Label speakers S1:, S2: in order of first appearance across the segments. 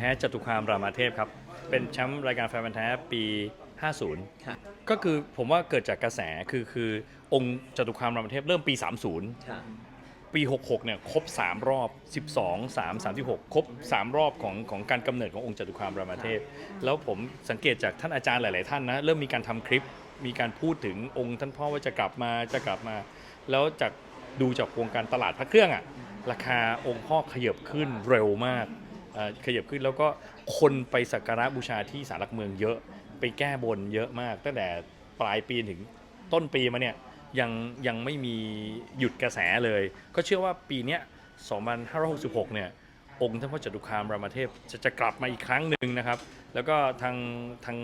S1: นพันธ์แท้จตุคามรามเทพครับ เป็นแชมป์รายการแฟนพันธ์แท้ปี50
S2: ค่ะ
S1: ก็คือผมว่าเกิดจากกระแสคือคือองค์จตุคามรามเทพเริ่มปี 30
S2: ค่ะ
S1: ปี 66 เนี่ยครบ 3 รอบ 12 3 36 ครบ 3 รอบของของการกำเนิดขององค์จตุคามรามเทพ แล้วผมสังเกตจากท่านอาจารย์หลาย ๆ ท่านนะ เริ่มมีการทำคลิป มีการพูดถึงองค์ท่านพ่อว่าจะกลับมาจะกลับมา แล้วจากดูจากวงการตลาดพระเครื่องอะราคาองค์พ่อขยับขึ้นเร็วมากเอ่อ ขยับขึ้นแล้วก็คนไปสักการะบูชาที่สารหลักเมืองเยอะ ไปแก้บนเยอะมาก ตั้งแต่ปลายปีถึงต้นปีมาเนี่ยยังยังไม่มีหยุดกระแสเลย ก็เชื่อว่าปีเนี้ย2566 เนี่ย องค์ท่านพ่อจตุคามรามเทพจะจะกลับมาอีกครั้งหนึ่งนะครับ แล้วก็ทางทาง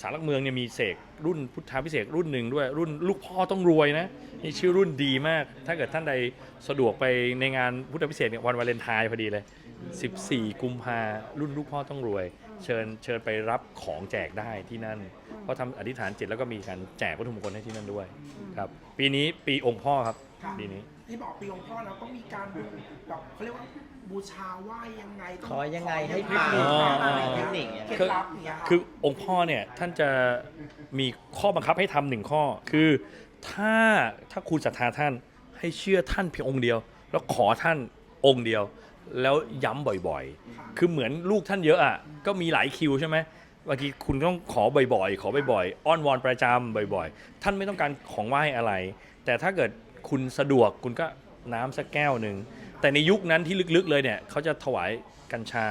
S1: สารหลักเมืองเนี่ยมีเสกรุ่นพุทธาพิเศษรุ่นหนึ่งด้วยรุ่นลูกพ่อต้องรวยนะนี่ชื่อรุ่นดีมาก ถ้าเกิดท่านใดสะดวกไปในงานพุทธพิเศษเนี่ยวันวาเลนไทน์พอดีเลย 14 กุมภารุ่นลูกพ่อต้องรวย เชิญเชิญไปรับของแจกได้ที่นั่น เพราะทำอธิษฐานจิตแล้วก็มีการแจกวัตถุมงคลให้ที่นั่นด้วยครับปีนี้ปีองค์พ่อครับ
S3: ค่ะ
S1: ปีนี้
S3: ที่บอกปีองค์พ่อเราต้องมีการดูแบบเขาเรียกว่าบูชาไหว้ยังไงต้
S2: ขอยังไงให้
S3: ขอ
S2: ปัง
S3: อะไรอย่าง
S2: เท
S3: เงี้
S2: ค
S3: ย
S2: นิคเนี่ย
S3: เคล็ดลับอย่างเงี้ย
S1: คือองค์พ่อเนี่ยท่านจะมีข้อบังคับให้ทำหนึ่งข้อ คือถ้าถ้าคุณศรัทธาท่านให้เชื่อท่านเพียงองค์เดียว แล้วขอท่านองค์เดียว แล้วย้ำบ่อยๆ คือเหมือนลูกท่านเยอะอะก็มีหลายคิวใช่ไหมบางทีคุณต้องขอบ่อยๆ ขอบ่อยๆ อ้อนวอนประจำบ่อยๆ ท่านไม่ต้องการของไหว้อะไร แต่ถ้าเกิดคุณสะดวกคุณก็น้ำสักแก้วหนึ่ง แต่ในยุคนั้นที่ลึกๆเลยเนี่ยเขาจะถวายกัญชา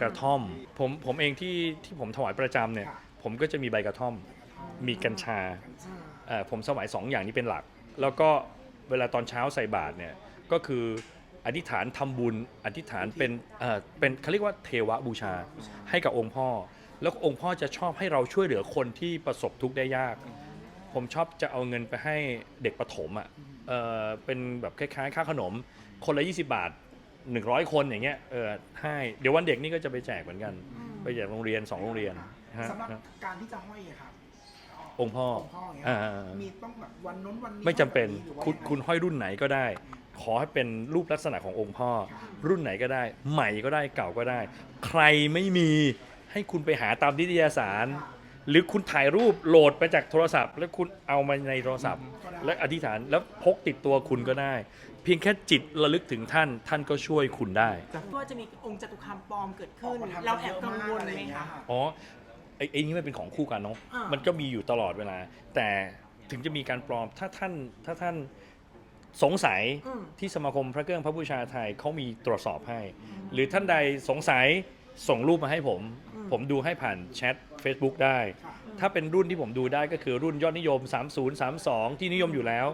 S1: กระท่อม ผมผมเองที่ที่ผมถวายประจำเนี่ย ผมก็จะมีใบกระท่อม มีกัญชาเอ่อผมสวายสองอย่างนี้เป็นหลัก แล้วก็เวลาตอนเช้าใส่บาตรเนี่ยก็คือ อธิษฐานทำบุญ อธิษฐานเป็นเอ่อเป็นเขาเรียกว่าเทวบูชาให้กับองค์พ่อ แล้วองค์พ่อจะชอบให้เราช่วยเหลือคนที่ประสบทุกข์ได้ยาก ผมชอบจะเอาเงินไปให้เด็กประถมอะเออเป็นแบบคล้ายๆ ค่าขนม คนละ 20 บาท 100 คนอย่างเงี้ยเออให้เดี๋ยววันเด็กนี่ก็จะไปแจกเหมือนกัน ไปแจกโรงเรียน2โรงเรียนฮะ
S3: สำหรับ
S1: ฮะ
S3: การที่จะห้อยอะครับ
S1: องค์พ่อ
S3: องค์พ่ออย่างเงี้ย
S1: อ่า
S3: มีต้องแบบวันนู้นวันนี้
S1: ไม่จำเป็น
S3: หรือว่า
S1: คุณ
S3: ยังไง
S1: คุณห้อยรุ่นไหนก็ได้ ขอให้เป็นรูปลักษณะขององค์พ่อรุ่นไหนก็ได้ ใหม่ก็ได้เก่าก็ได้ ใครไม่มีให้คุณไปหาตามนิตยสาร หรือคุณถ่ายรูปโหลดไปจากโทรศัพท์ แล้วคุณเอามาในโทรศัพท์และอธิษฐานแล้วพกติดตัวคุณก็ได้ เพียงแค่จิตระลึกถึงท่าน ท่านก็ช่วยคุณได้
S4: ว่าจะมีองค์จตุคามปลอมเกิด
S3: อ
S4: ขึ้
S3: อก
S4: น
S3: มาทำ
S4: เราแอบกังวล
S3: อะไร
S4: ไหม
S3: อย่างเงี้ย
S4: คะ
S3: ค่ะ
S1: อ๋อ ไอ้ไอ้นี่มันเป็นของคู่กันเนาะ
S4: อ่ามั
S1: มันก็มีอยู่ตลอดเวลา แต่ถึงจะมีการปลอมถ้าท่านถ้าท่านสงสัย
S4: อืม
S1: ที่สมาคมพระเครื่องพระบูชาไทยเขามีตรวจสอบให้ หรือท่านใดสงสัยส่งรูปมาให้ผมผมดูให้ผ่านแชท Facebook ได้ถ้าเป็นรุ่นที่ผมดูได้ก็คือรุ่นยอดนิยม 30 32 ที่นิยมอยู่แล้ว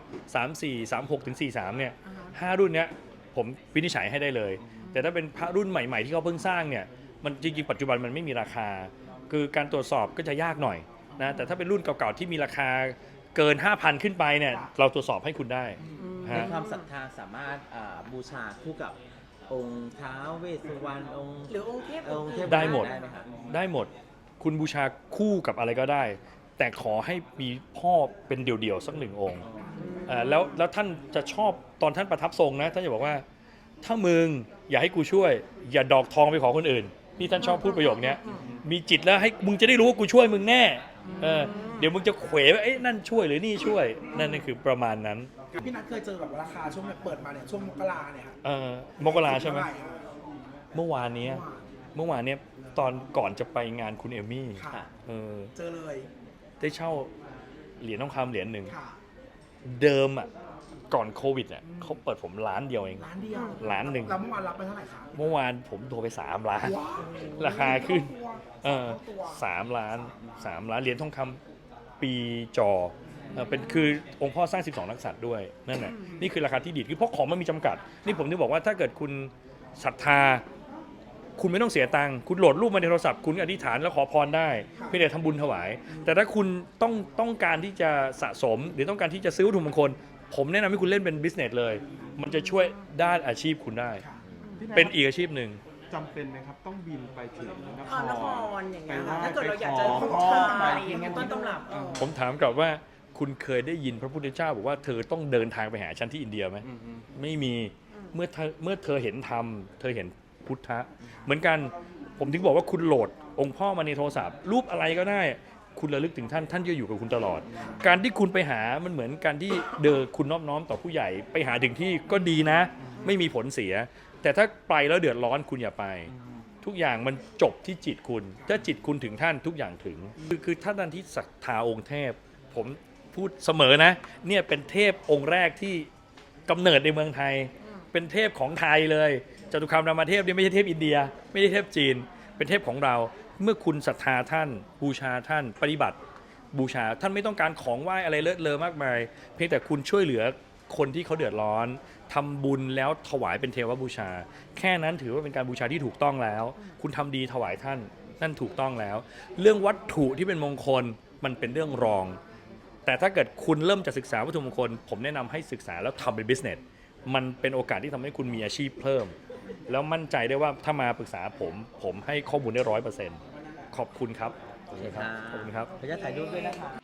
S1: 34 36ถึง43 เนี่ยห้ารุ่นเนี้ยผมวินิจฉัยให้ได้เลย แต่ถ้าเป็นพระรุ่นใหม่ ๆ ที่เขาเพิ่งสร้างเนี่ย มันจริงๆ ปัจจุบันมันไม่มีราคา คือการตรวจสอบก็จะยากหน่อยนะแต่ถ้าเป็นรุ่นเก่าๆที่มีราคาเกิน 5,000 ขึ้นไปเนี่ยเราตรวจสอบให้คุณได้
S2: ใน
S1: ฮะ
S2: ความศรัทธาสามารถอ่าบูชาคู่กับองค์ท้าวเวสสุวรรณองค์
S4: หรือองค์เทพ
S2: องค์เทพ
S1: ได้หมด
S2: ได้ไหมครับ
S1: ได้หมดคุณบูชาคู่กับอะไรก็ได้ แต่ขอให้มีพ่อเป็นเดี่ยวๆสักหนึ่งองค์เอ่อแล้วแล้วท่านจะชอบตอนท่านประทับทรงนะท่านจะบอกว่า ถ้ามึงอย่าให้กูช่วย อย่าดอกทองไปขอคนอื่น นี่ท่านชอบพูดประโยคเนี้ยมีจิตแล้วให้มึงจะได้รู้ว่ากูช่วยมึงแน่เออเดี๋ยวมึงจะเขวว่าเอ้ยนั่นช่วยหรือนี่ช่วย นั่นนั่นคือประมาณนั้น
S3: พี่นัทเคยเจอแบบราคาช่วงแบบเปิดมาเนี่ยช่วงมกราเนี่ยครับ
S1: เออมกราใช่ไหม
S3: เท่ร่ครับ
S1: เมื่อวานเนี้ยเมื่อวานเนี้ยตอนก่อนจะไปงานคุณเอมี่
S3: ค่ะ
S1: เออ
S3: เจอเลย
S1: ได้เช่าเหรียญทองคำเหรียญหนึ่ง
S3: ค่ะ
S1: เดิมอะ ก่อนโควิดอะเขาเปิดผมล้านเดียวเอง
S3: ร้านเดียว
S1: ล้านหนึ่ง
S3: แล้วเมื่อวานรับไปเท่าไหร่คะ
S1: เมื่อวานผมโทรไป3ล้าน
S3: ว้าว
S1: ราคาขึ้น
S3: ตัว
S1: เออ
S3: ตัว
S1: สามล้านสามล้านเหรียญทองคำปีจอเออเป็นคือองค์พ่อสร้าง 12 นักษัตริย์ด้วยนั่นแหละนี่คือราคาที่ดีคือเพราะของมันมีจำกัด นี่ผมถึงบอกว่าถ้าเกิดคุณศรัทธา คุณไม่ต้องเสียตังค์คุณโหลดรูปมาในโทรศัพท์คุณอธิษฐานแล้วขอพรได้เพื่อจะทำบุญถวาย แต่ถ้าคุณต้องต้องการที่จะสะสม หรือต้องการที่จะซื้อวัตถุมงคล ผมแนะนำให้คุณเล่นเป็นบิสเนสเลย มันจะช่วยด้านอาชีพคุณได้เป็นอีกอาชีพหนึ่ง
S5: จำเป็นไหมครับ ต้องบินไปถึงนค
S4: อ่านค
S5: ร
S4: รอย่างเงี้ย
S5: ไปไหว้
S4: ค่ะถ้าเกิดเราอยากจะ
S5: ไปขอ
S4: บูชา
S5: ไป
S4: อะไรอย่างเงี้ยต้นตำรับเออ
S1: ผมถามกลับว่าคุณเคยได้ยินพระพุทธเจ้าบอกว่าเธอต้องเดินทางไปหาฉันที่อินเดียไหม
S5: อืมอืม
S1: ไม่มีเมื่อเธอเมื่อเธอเห็นธรรม เธอเห็นพุทธะ เหมือนกันผมถึงบอกว่าคุณโหลดองค์พ่อมาในโทรศัพท์ รูปอะไรก็ได้ คุณระลึกถึงท่านท่านจะอยู่กับคุณตลอด การที่คุณไปหามันเหมือนการที่เดินคุณนอบน้อมต่อผู้ใหญ่ ไปหาถึงที่ก็ดีนะ ไม่มีผลเสีย แต่ถ้าไปแล้วเดือดร้อนคุณอย่าไป ทุกอย่างมันจบที่จิตคุณ ถ้าจิตคุณถึงท่านทุกอย่างถึง คือคือท่านที่ศรัทธาองค์เทพ ผมพูดเสมอนะเนี่ยเป็นเทพองค์แรกที่กำเนิดในเมืองไทย เป็นเทพของไทยเลยจตุคามรามเทพนี่ไม่ใช่เทพอินเดีย ไม่ใช่เทพจีน เป็นเทพของเรา เมื่อคุณศรัทธาท่าน บูชาท่าน ปฏิบัติ บูชาท่านไม่ต้องการของไหว้อะไรเลอะเลอะมากมาย เพียงแต่คุณช่วยเหลือคนที่เขาเดือดร้อนทำบุญแล้วถวายเป็นเทวบูชา แค่นั้นถือว่าเป็นการบูชาที่ถูกต้องแล้ว คุณทำดีถวายท่านนั่นถูกต้องแล้ว เรื่องวัตถุที่เป็นมงคลมันเป็นเรื่องรอง แต่ถ้าเกิดคุณเริ่มจะศึกษาวัตถุมงคล ผมแนะนำให้ศึกษาแล้วทำเป็น business มันเป็นโอกาสที่ทำให้คุณมีอาชีพเพิ่ม แล้วมั่นใจได้ว่าถ้ามาปรึกษาผม ผมให้ข้อมูลได้ร้อยเปอร์เซ็นต์ ขอบคุณครับ
S2: โอเคครับ
S1: ขอบคุณครับ
S2: ขออนุญาตถ่ายรูปด้วยนะคะ